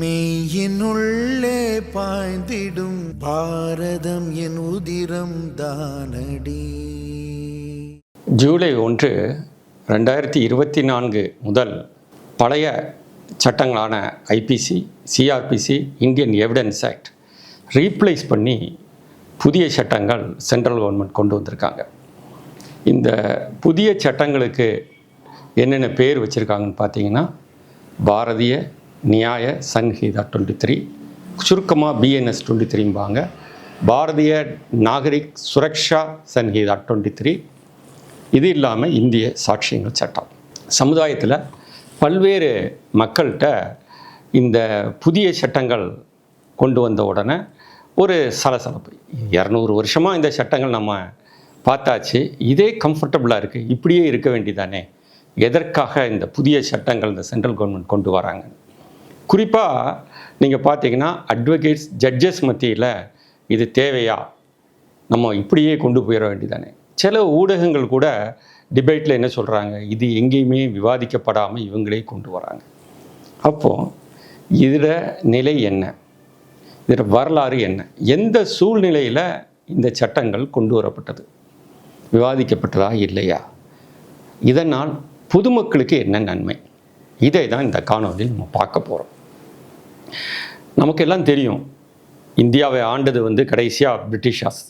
மெய்யினுள்ளே பாய்ந்திடும் பாரதம் என் உதிரம் தானடி. ஜூலை ஒன்று ரெண்டாயிரத்தி இருபத்தி நான்கு முதல் பழைய சட்டங்களான IPC CrPC Indian Evidence Act replace பண்ணி புதிய சட்டங்கள் சென்ட்ரல் கவர்மெண்ட் கொண்டு வந்திருக்காங்க. இந்த புதிய சட்டங்களுக்கு என்னென்ன பேர் வச்சுருக்காங்கன்னு பார்த்தீங்கன்னா பாரதிய நியாய சன்ஹிதா டுவெண்ட்டி த்ரீ சுருக்கமாக பிஎன்எஸ் டுவெண்ட்டி த்ரீம்பாங்க பாரதிய நாகரிக் சுரக்ஷா சன்ஹிதா டுவெண்ட்டி த்ரீ இது இல்லாமல் இந்திய சாட்சியங்கள் சட்டம். சமுதாயத்தில் பல்வேறு மக்கள்கிட்ட இந்த புதிய சட்டங்கள் கொண்டு வந்த உடனே ஒரு சலசலப்பு. இரநூறு வருஷமாக இந்த சட்டங்கள் நம்ம பார்த்தாச்சு. இதே கம்ஃபர்டபுளாக இருக்குது இப்படியே இருக்க வேண்டியதானே. எதற்காக இந்த புதிய சட்டங்கள் இந்த சென்ட்ரல் கவர்மெண்ட் கொண்டு வராங்க குறிப்பாக நீங்கள் பார்த்தீங்கன்னா அட்வொகேட்ஸ் ஜட்ஜஸ் மத்தியில் இது தேவையா? நம்ம இப்படியே கொண்டு போயிட வேண்டியதானே. சில ஊடகங்கள் கூட டிபேட்டில் என்ன சொல்கிறாங்க இது எங்கேயுமே விவாதிக்கப்படாமல் இவங்களே கொண்டு வராங்க. அப்போது இதில் நிலை என்ன? இதில் வரலாறு என்ன? எந்த சூழ்நிலையில் இந்த சட்டங்கள் கொண்டு வரப்பட்டது? விவாதிக்கப்பட்டதா இல்லையா? இதனால் பொதுமக்களுக்கு என்ன நன்மை? இதை தான் இந்த காணொலியில் நம்ம பார்க்க போகிறோம் நமக்கெல்லாம் தெரியும் இந்தியாவை ஆண்டது வந்து கடைசியாக பிரிட்டிஷார்ஸ்.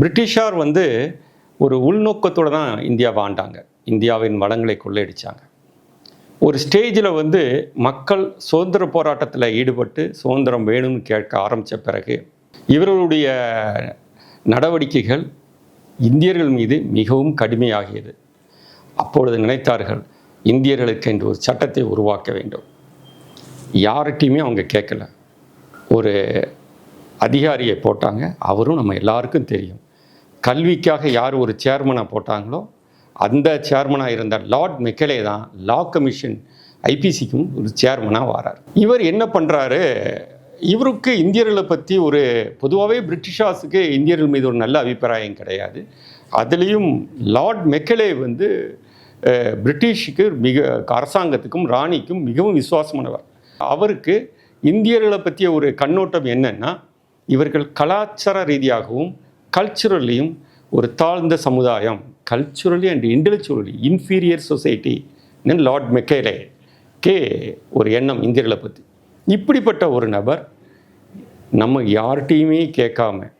பிரிட்டிஷார் வந்து ஒரு உள்நோக்கத்தோடு தான் இந்தியாவை ஆண்டாங்க இந்தியாவின் வளங்களை கொள்ளையடிச்சாங்க. ஒரு ஸ்டேஜில் வந்து மக்கள் சுதந்திர போராட்டத்தில் ஈடுபட்டு சுதந்திரம் வேணும்னு கேட்க ஆரம்பித்த பிறகு இவர்களுடைய நடவடிக்கைகள் இந்தியர்கள் மீது மிகவும் கடுமையாகியது. அப்பொழுது நினைத்தார்கள் இந்தியர்களுக்கு என்று ஒரு சட்டத்தை உருவாக்க வேண்டும். யார்கிட்டையுமே அவங்க கேட்கல. ஒரு அதிகாரியை போட்டாங்க. அவரும் நம்ம எல்லாருக்கும் தெரியும். கல்விக்காக யார் ஒரு சேர்மனாக போட்டாங்களோ அந்த சேர்மனாக இருந்த லார்ட் மெக்கலே தான் லா கமிஷன் ஐபிசிக்கும் ஒரு சேர்மனாக வரார். இவர் என்ன பண்ணுறாரு இவருக்கு இந்தியர்களை பற்றி ஒரு பொதுவாகவே பிரிட்டிஷாஸுக்கு இந்தியர்கள் மீது ஒரு நல்ல அபிப்பிராயம் கிடையாது. அதுலேயும் லார்ட் மெக்கலே வந்து பிரிட்டிஷுக்கு மிக அரசாங்கத்துக்கும் ராணிக்கும் மிகவும் விசுவாசமானவர். அவருக்கு இந்தியர்களை பற்றிய ஒரு கண்ணோட்டம் என்னன்னா இவர்கள் கலாச்சார ரீதியாகவும் கல்ச்சுரல்லையும் ஒரு தாழ்ந்த சமுதாயம். Culturally and intellectually inferior society Lord Macaulay K ஒரு எண்ணம் இந்தியர்களை பற்றி இப்படிப்பட்ட ஒரு நபர் நம்ம யார்கிட்டையுமே கேட்காம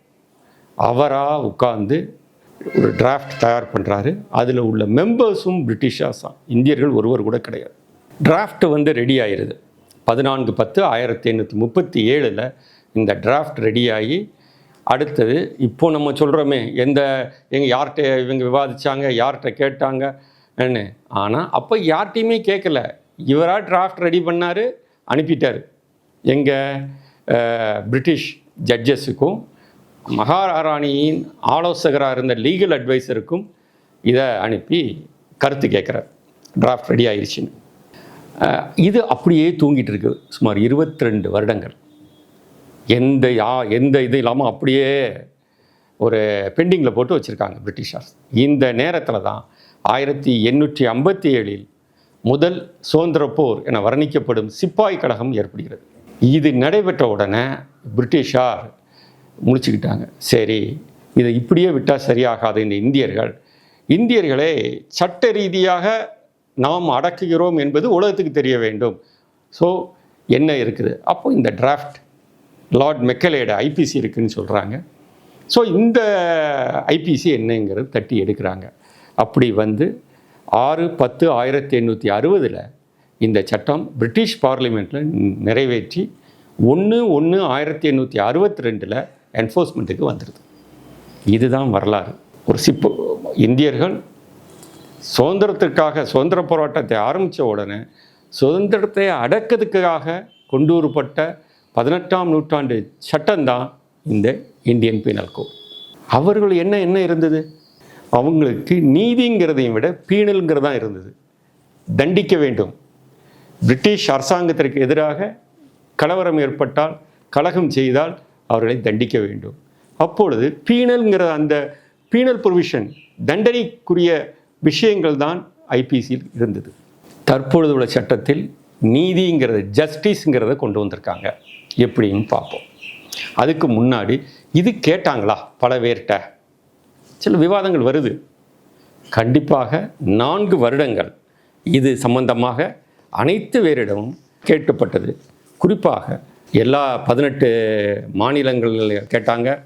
அவராக உட்கார்ந்து ஒரு டிராஃப்ட் தயார் பண்ணுறாரு அதில் உள்ள மெம்பர்ஸும் பிரிட்டிஷாஸ் தான் இந்தியர்கள் ஒருவர் கூட கிடையாது. டிராஃப்ட் வந்து ரெடி ஆயிடுது பதினான்கு பத்து ஆயிரத்தி எண்ணூற்றி முப்பத்தி ஏழில் இந்த டிராஃப்ட் ரெடியாகி அடுத்தது இப்போ நம்ம சொல்கிறோமே எந்த எங்கள் யார்கிட்ட இவங்க விவாதித்தாங்க யார்கிட்ட கேட்டாங்கன்னு ஆனால் அப்போ யார்கிட்டையுமே கேட்கல இவராக டிராஃப்ட் ரெடி பண்ணார் அனுப்பிட்டார். எங்கள் பிரிட்டிஷ் ஜட்ஜஸுக்கும் மகாராணியின் ஆலோசகராக இருந்த லீகல் அட்வைஸருக்கும் இதை அனுப்பி கருத்து கேட்குறார் டிராஃப்ட் ரெடி ஆயிடுச்சுன்னு இது அப்படியே தூங்கிட்டு இருக்கு. சுமார் 22 வருடங்கள். எந்த யா எந்த இது இல்லாமல் அப்படியே ஒரு பெண்டிங்கில் போட்டு வச்சுருக்காங்க பிரிட்டிஷார்ஸ். இந்த நேரத்தில் தான் ஆயிரத்தி எண்ணூற்றி ஐம்பத்தி ஏழில் முதல் சுதந்திர போர் என வர்ணிக்கப்படும் சிப்பாய் கழகம் ஏற்படுகிறது. இது நடைபெற்ற உடனே பிரிட்டிஷார் முடிச்சுக்கிட்டாங்க சரி இதை இப்படியே விட்டால் சரியாகாது இந்த இந்தியர்கள் இந்தியர்களே சட்ட ரீதியாக நாம் அடக்குகிறோம் என்பது உலகத்துக்கு தெரிய வேண்டும். ஸோ என்ன இருக்குது? அப்போ இந்த டிராஃப்ட் லார்ட் மெக்கலேட ஐபிசி இருக்குன்னு சொல்கிறாங்க ஸோ இந்த ஐபிசி என்னங்கிறது தட்டி எடுக்கிறாங்க. அப்படி வந்து ஆறு பத்து ஆயிரத்தி எண்ணூற்றி அறுபதில் இந்த சட்டம் பிரிட்டிஷ் பார்லிமெண்ட்டில் நிறைவேற்றி ஒன்று ஒன்று ஆயிரத்தி எண்ணூற்றி அறுபத்தி ரெண்டில் என்ஃபோர்ஸ்மெண்ட்டுக்கு வந்துடுது இதுதான் வரலாறு. ஒரு சிப்பு இந்தியர்கள் சுதந்திரத்திற்காக சுதந்திர போராட்டத்தை ஆரம்பித்த உடனே சுதந்திரத்தை அடக்கிறதுக்காக கொண்டு வரப்பட்ட பதினெட்டாம் நூற்றாண்டு சட்டம்தான் இந்த இந்தியன் பீனல் கோட். அவர்கள் என்ன என்ன இருந்தது? அவங்களுக்கு நீதிங்கிறதையும் விட பீனல்ங்கிறது தான் இருந்தது. தண்டிக்க வேண்டும். பிரிட்டிஷ் அரசாங்கத்திற்கு எதிராக கலவரம் ஏற்பட்டால் கலகம் செய்தால் அவர்களை தண்டிக்க வேண்டும். அப்பொழுது பீனல்ங்கிற அந்த பீனல் ப்ரொவிஷன் தண்டனைக்குரிய விஷயங்கள் தான் ஐபிசியில் இருந்தது. தற்பொழுது உள்ள சட்டத்தில் நீதிங்கிறது ஜஸ்டிஸுங்கிறத கொண்டு வந்திருக்காங்க. எப்படின்னு பார்ப்போம். அதுக்கு முன்னாடி இது கேட்டாங்களா பல பேர்கிட்ட சில விவாதங்கள் வருது. கண்டிப்பாக நான்கு வருடங்கள் இது சம்பந்தமாக அனைத்து பேரிடமும் கேட்கப்பட்டது குறிப்பாக எல்லா பதினெட்டு மாநிலங்களில் கேட்டாங்க.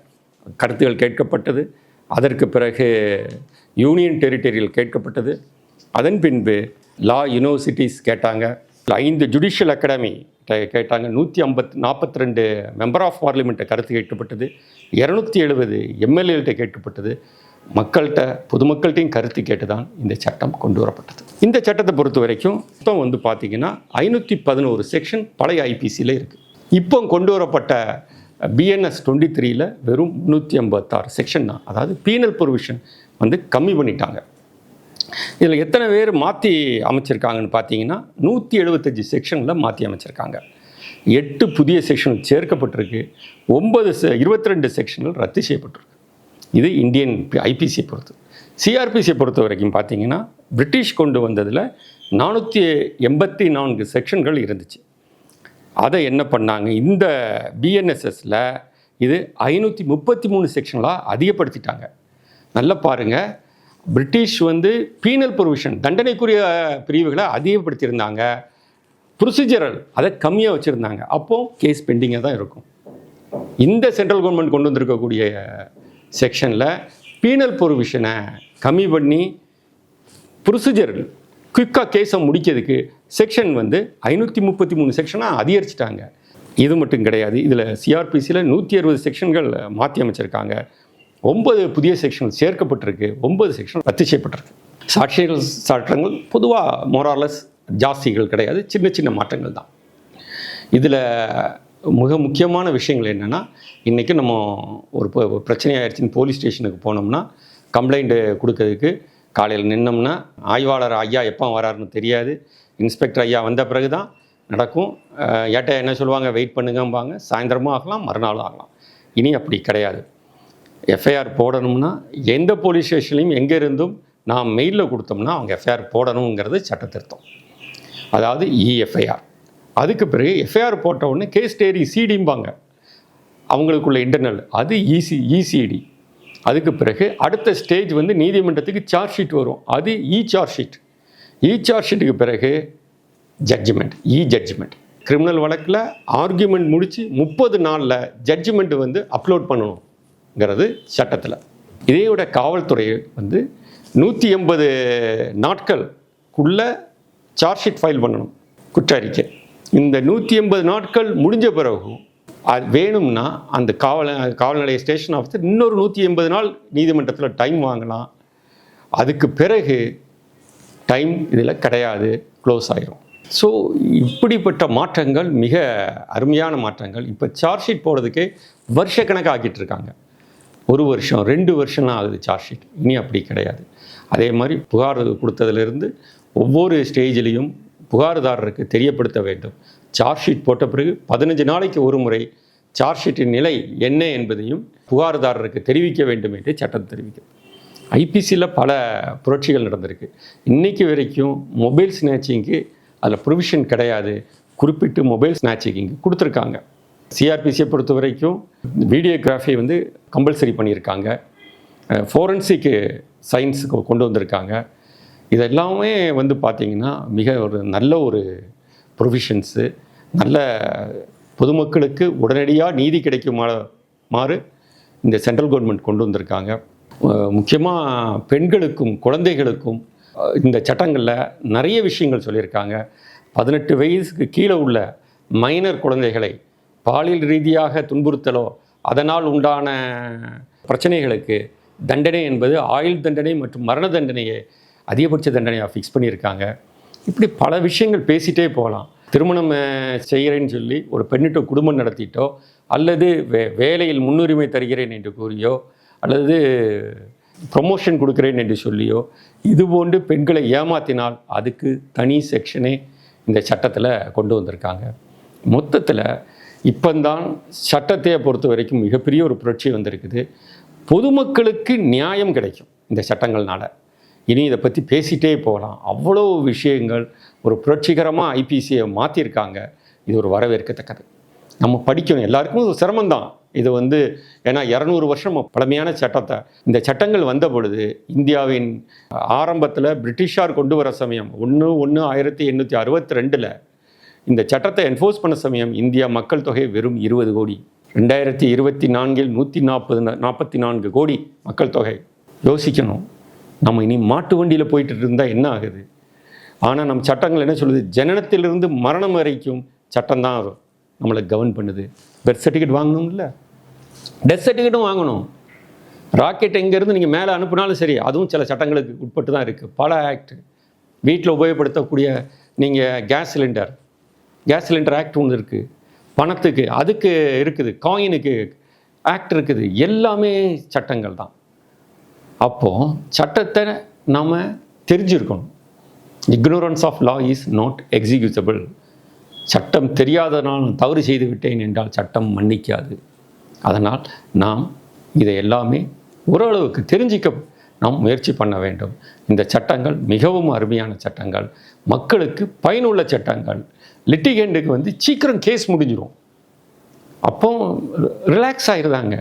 கருத்துகள் கேட்கப்பட்டது. அதற்கு பிறகு யூனியன் டெரிட்டரியில் கேட்கப்பட்டது. அதன் பின்பு லா யூனிவர்சிட்டிஸ் கேட்டாங்க. ஐந்து ஜுடிஷியல் அகாடமி கேட்டாங்க. நூற்றி ஐம்பத் நாற்பத்தி ரெண்டு மெம்பர் ஆஃப் பார்லிமெண்ட்டை கருத்து கேட்கப்பட்டது. இரநூத்தி எழுபது எம்எல்ஏகிட்ட கேட்கப்பட்டது. மக்கள்கிட்ட பொதுமக்கள்கிட்டையும் கருத்து கேட்டு தான் இந்த சட்டம் கொண்டு வரப்பட்டது. இந்த சட்டத்தை பொறுத்த வரைக்கும் இப்போ வந்து பார்த்திங்கன்னா ஐநூற்றி பதினோரு செக்ஷன் பழைய ஐபிசியில் இருக்குது இப்போ கொண்டு வரப்பட்ட பிஎன்எஸ் டுவெண்ட்டி த்ரீயில் வெறும் முந்நூற்றி ஐம்பத்தாறு செக்ஷன் தான். அதாவது பீனல் ப்ரொவிஷன் வந்து கம்மி பண்ணிட்டாங்க. இதில் எத்தனை பேர் மாற்றி அமைச்சிருக்காங்கன்னு பார்த்தீங்கன்னா நூற்றி எழுபத்தஞ்சி செக்ஷனில் மாற்றி அமைச்சிருக்காங்க. எட்டு புதிய செக்ஷன் சேர்க்கப்பட்டிருக்கு. ஒன்பது செ இருபத்தி ரெண்டு செக்ஷன்கள் ரத்து செய்யப்பட்டிருக்கு. இது இந்தியன் ஐபிசியை பொறுத்து. சிஆர்பிசியை பொறுத்த வரைக்கும் பார்த்தீங்கன்னா பிரிட்டிஷ் கொண்டு வந்ததில் நானூற்றி எண்பத்தி நான்கு செக்ஷன்கள் இருந்துச்சு. அதை என்ன பண்ணாங்க? இந்த பிஎன்எஸ்எஸில் இது ஐநூற்றி முப்பத்தி மூணு செக்ஷன்லாம் அதிகப்படுத்திட்டாங்க. நல்லா பாருங்கள் பிரிட்டிஷ் வந்து பீனல் ப்ரொவிஷன் தண்டனைக்குரிய பிரிவுகளை அதிகப்படுத்தியிருந்தாங்க. ப்ரொசீஜரல் அதை கம்மியாக வச்சுருந்தாங்க. அப்போது கேஸ் பெண்டிங்காக தான் இருக்கும். இந்த சென்ட்ரல் கவர்மெண்ட் கொண்டு வந்திருக்கக்கூடிய செக்ஷனில் பீனல் ப்ரொவிஷனை கம்மி பண்ணி ப்ரொசீஜரல் குயிக்காக கேஸை முடிக்கிறதுக்கு செக்ஷன் வந்து ஐநூற்றி முப்பத்தி மூணு செக்ஷனாக அதிகரிச்சிட்டாங்க. இது மட்டும் கிடையாது. இதில் சிஆர்பிசியில் நூற்றி அறுபது செக்ஷன்கள் மாற்றி அமைச்சிருக்காங்க. ஒன்பது புதிய செக்ஷன் சேர்க்கப்பட்டிருக்கு. ஒன்பது செக்ஷன் ரத்து செய்யப்பட்டிருக்கு. சாட்சியங்கள் சட்டங்கள் பொதுவாக மொரார்லஸ் ஜாஸ்திகள் கிடையாது. சின்ன சின்ன மாற்றங்கள் தான். இதில் மிக முக்கியமான விஷயங்கள் என்னென்னா இன்றைக்கி நம்ம ஒரு ப- பிரச்சனை போலீஸ் ஸ்டேஷனுக்கு போனோம்னா கம்ப்ளைண்ட்டு கொடுக்கறதுக்கு காலையில் நின்னோம்னா ஆய்வாளர் ஐயா எப்போ வராருன்னு தெரியாது. இன்ஸ்பெக்டர் ஐயா வந்த பிறகு தான் நடக்கும். அஹ் ஏட்ட என்ன சொல்லுவாங்க? வெயிட் பண்ணுங்கம்பாங்க. சாயந்தரமும் ஆகலாம் மறுநாளும் ஆகலாம். இனி அப்படி கிடையாது. எஃப்ஐஆர் போடணும்னா எந்த போலீஸ் ஸ்டேஷன்லையும் எங்கே இருந்தும் நாம் மெயிலில் கொடுத்தோம்னா அவங்க எஃப்ஐஆர் போடணுங்கிறது சட்டத்திருத்தம். அதாவது இஎஃப்ஐஆர் அதுக்கு பிறகு எஃப்ஐஆர் போட்ட உடனே கேஸ் டேரி சிடிம்பாங்க அவங்களுக்குள்ள இன்டர்னல் அது இசி இசிடி அதுக்கு பிறகு அடுத்த ஸ்டேஜ் வந்து நீதிமன்றத்துக்கு சார்ஜ் ஷீட் வரும். அது e charge sheet e charge ஷீட்டுக்கு பிறகு ஜட்ஜ்மெண்ட் இ ஜட்ஜ்மெண்ட் கிரிமினல் வழக்கில் ஆர்கியூமெண்ட் முடித்து முப்பது நாளில் ஜட்ஜ்மெண்ட் வந்து அப்லோட் பண்ணணும். ங்கிறது சட்டத்தில். இதையோட காவல்துறை வந்து நூற்றி எண்பது நாட்களுக்குள்ளே சார்ஜ் ஷீட் ஃபைல் பண்ணணும் குற்ற அறிக்கை இந்த நூற்றி எண்பது நாட்கள் முடிஞ்ச பிறகும் அது வேணும்னா அந்த காவல் காவல் நிலைய ஸ்டேஷன் ஆஃபீஸர் இன்னொரு நூற்றி எண்பது நாள் நீதிமன்றத்தில் டைம் வாங்கலாம். அதுக்கு பிறகு டைம் இதில் கிடையாது க்ளோஸ் ஆகிரும் ஸோ இப்படிப்பட்ட மாற்றங்கள் மிக அருமையான மாற்றங்கள். இப்போ சார்ஜ் ஷீட் போடுறதுக்கே வருஷக்கணக்காக ஆக்கிட்டு இருக்காங்க. ஒரு வருஷம் ரெண்டு வருஷம்லாம் ஆகுது சார்ஜ் ஷீட் இனி அப்படி கிடையாது. அதே மாதிரி புகார் கொடுத்ததுலேருந்து ஒவ்வொரு ஸ்டேஜ்லேயும் புகார்தாரருக்கு தெரியப்படுத்த வேண்டும். சார்ஜ் ஷீட் போட்ட பிறகு பதினஞ்சு நாளைக்கு ஒரு முறை சார்ஜ் ஷீட்டின் நிலை என்ன என்பதையும் புகார்தாரருக்கு தெரிவிக்க வேண்டும் என்று சட்டம் தெரிவிக்கிறது ஐபிசியில் பல புரட்சிகள் நடந்திருக்கு. இன்றைக்கு வரைக்கும் மொபைல் ஸ்நாச்சிங்க்கு அதில் ப்ரொவிஷன் கிடையாது. குறிப்பிட்டு மொபைல் ஸ்நாச்சிங்க்கு கொடுத்துருக்காங்க. சிஆர்பிசியை பொறுத்த வரைக்கும் வீடியோகிராஃபி வந்து கம்பல்சரி பண்ணியிருக்காங்க. ஃபோரன்சிக்கு சயின்ஸுக்கு கொண்டு வந்திருக்காங்க. இதெல்லாமே வந்து பார்த்திங்கன்னா மிக ஒரு நல்ல ஒரு ப்ரொவிஷன்ஸு நல்ல பொதுமக்களுக்கு உடனடியாக நீதி கிடைக்குமா மாறு இந்த சென்ட்ரல் கவர்மெண்ட் கொண்டு வந்திருக்காங்க. முக்கியமாக பெண்களுக்கும் குழந்தைகளுக்கும் இந்த சட்டங்களில் நிறைய விஷயங்கள் சொல்லியிருக்காங்க. பதினெட்டு வயசுக்கு கீழே உள்ள மைனர் குழந்தைகளை பாலியல் ரீதியாக துன்புறுத்தலோ அதனால் உண்டான பிரச்சனைகளுக்கு தண்டனை என்பது ஆயுள் தண்டனை மற்றும் மரண தண்டனையை அதிகபட்ச தண்டனையாக ஃபிக்ஸ் பண்ணியிருக்காங்க. இப்படி பல விஷயங்கள் பேசிட்டே போகலாம். திருமணம் செய்கிறேன்னு சொல்லி ஒரு பெண்ணிட்ட குடும்பம் நடத்திட்டோ அல்லது வே வேலையில் முன்னுரிமை தருகிறேன் என்று கூறியோ அல்லது ப்ரொமோஷன் கொடுக்குறேன் என்று சொல்லியோ இது போன்று பெண்களை ஏமாத்தினால் அதுக்கு தனி செக்ஷனே இந்த சட்டத்தில் கொண்டு வந்திருக்காங்க. மொத்தத்தில் இப்போந்தான் சட்டத்தையை பொறுத்த வரைக்கும் மிகப்பெரிய ஒரு புரட்சி வந்திருக்குது. பொதுமக்களுக்கு நியாயம் கிடைக்கும் இந்த சட்டங்கள்னால. இனி இதை பற்றி பேசிகிட்டே போகலாம். அவ்வளோ விஷயங்கள் ஒரு புரட்சிகரமாக ஐபிசியை மாற்றிருக்காங்க இது ஒரு வரவேற்கத்தக்கது. நம்ம படிக்கணும். எல்லாருக்கும் ஒரு சிரமம்தான். இது வந்து ஏன்னா இரநூறு வருஷம் பழமையான சட்டத்தை. இந்த சட்டங்கள் வந்த பொழுது இந்தியாவின் ஆரம்பத்தில் பிரிட்டிஷார் கொண்டு வர சமயம் ஒன்று ஒன்று ஆயிரத்தி எண்ணூற்றி அறுபத்தி ரெண்டில் இந்த சட்டத்தை என்ஃபோர்ஸ் பண்ண சமயம் இந்தியா மக்கள் தொகை வெறும் இருபது கோடி. ரெண்டாயிரத்தி இருபத்தி நான்கில் நூற்றி நாற்பது நாற்பத்தி நான்கு கோடி மக்கள் தொகை. யோசிக்கணும். நம்ம இனி மாட்டு வண்டியில் போயிட்டு இருந்தால் என்ன ஆகுது? ஆனால் நம்ம சட்டங்கள் என்ன சொல்லுது? ஜனனத்திலிருந்து மரணம் வரைக்கும் சட்டம் தான் நம்மளை கவர்ன் பண்ணுது. பெர்த் சர்டிஃபிகேட் வாங்கணும்ல. டெத் சர்டிஃபிகேட்டும் வாங்கணும். ராக்கெட் எங்கேருந்து நீங்கள் மேலே அனுப்புனாலும் சரி அதுவும் சில சட்டங்களுக்கு உட்பட்டு தான் இருக்குது பல ஆக்ட் வீட்டில் உபயோகப்படுத்தக்கூடிய நீங்கள் gas cylinder gas cylinder act ஒன்று இருக்குது பணத்துக்கு அதுக்கு இருக்குது காயினுக்கு ஆக்ட் இருக்குது. எல்லாமே சட்டங்கள் தான். அப்போது சட்டத்தை நாம் தெரிஞ்சிருக்கணும். Ignorance of law is not excusable சட்டம் தெரியாதனால் தவறு செய்து விட்டேன் என்றால் சட்டம் மன்னிக்காது. அதனால் நாம் இதை எல்லாமே ஓரளவுக்கு தெரிஞ்சிக்க நாம் முயற்சி பண்ண வேண்டும். இந்த சட்டங்கள் மிகவும் அருமையான சட்டங்கள். மக்களுக்கு பயனுள்ள சட்டங்கள். லிட்டிகேண்டுக்கு வந்து சீக்கிரம் கேஸ் முடிஞ்சிடும் அப்போ ரிலாக்ஸ் ஆகிருந்தாங்க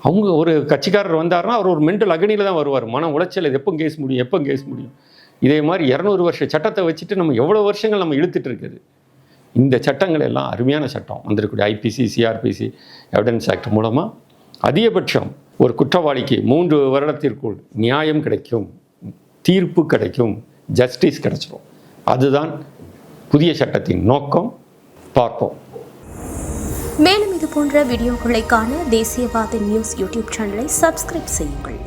அவங்க ஒரு கட்சிக்காரர் வந்தாருன்னா அவர் ஒரு மென்டல் அகனியில் தான் வருவார். மன உளைச்சல் இது எப்போ கேஸ் முடியும் எப்போ கேஸ் முடியும்? இதே மாதிரி இரநூறு வருஷ சட்டத்தை வச்சுட்டு நம்ம எவ்வளோ வருஷங்கள் நம்ம இழுத்துட்டு இருக்குது? இந்த சட்டங்கள் எல்லாம் அருமையான சட்டம். வந்திருக்கக்கூடிய ஐபிசி சிஆர்பிசி எவிடன்ஸ் ஆக்ட் மூலமாக அதிகபட்சம் ஒரு குற்றவாளிக்கு மூன்று வருடத்திற்குள் நியாயம் கிடைக்கும் தீர்ப்பு கிடைக்கும் ஜஸ்டிஸ் கிடைச்சிடும் அதுதான் புதிய சட்டத்தின் நோக்கம் பார்ப்போம். மேலும் இது போன்ற வீடியோக்களை காண தேசியவாத நியூஸ் யூடியூப் சேனலை சப்ஸ்கிரைப் செய்யுங்கள்.